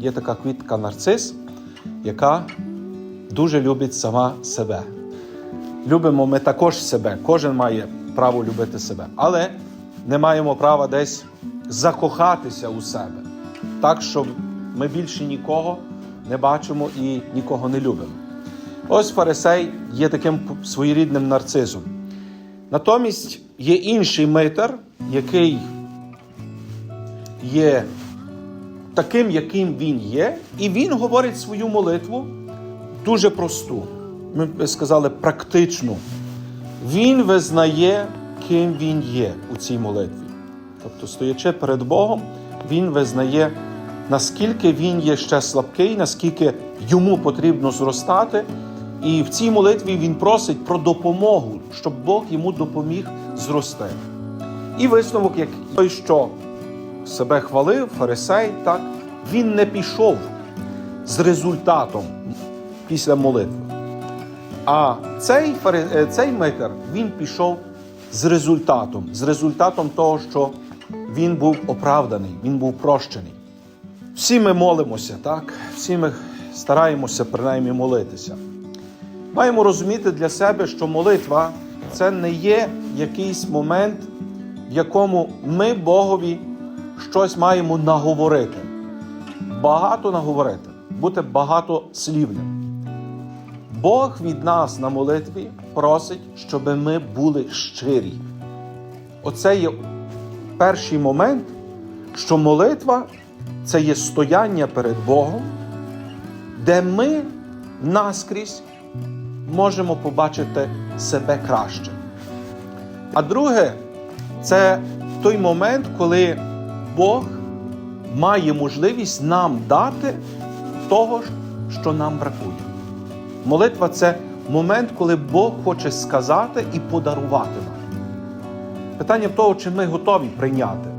Є така квітка нарцис, яка дуже любить сама себе. Любимо ми також себе. Кожен має право любити себе. Але не маємо права десь закохатися у себе. Так, що ми більше нікого не бачимо і нікого не любимо. Ось фарисей є таким своєрідним нарцизом. Натомість є інший митер, який є таким, яким він є, і він говорить свою молитву дуже просту. Ми б сказали практичну. Він визнає, ким він є у цій молитві. Тобто, стоячи перед Богом, він визнає, наскільки він є ще слабкий, наскільки йому потрібно зростати. І в цій молитві він просить про допомогу, щоб Бог йому допоміг зрости. І висновок, як той, що себе хвалив, фарисей, так, він не пішов з результатом після молитви. А цей, е, цей митер він пішов з результатом, з результатом того, що він був оправданий, він був прощений. Всі ми молимося, так? Всі ми стараємося принаймні молитися. Маємо розуміти для себе, що молитва це не є якийсь момент, в якому ми Богові щось маємо наговорити. Багато наговорити, бути багатослівним. Бог від нас на молитві просить, щоб ми були щирі. Оце є перший момент, що молитва це є стояння перед Богом, де ми наскрізь можемо побачити себе краще. А друге, це той момент, коли Бог має можливість нам дати того, що нам бракує. Молитва це момент, коли Бог хоче сказати і подарувати нам. Питання в того, чи ми готові прийняти.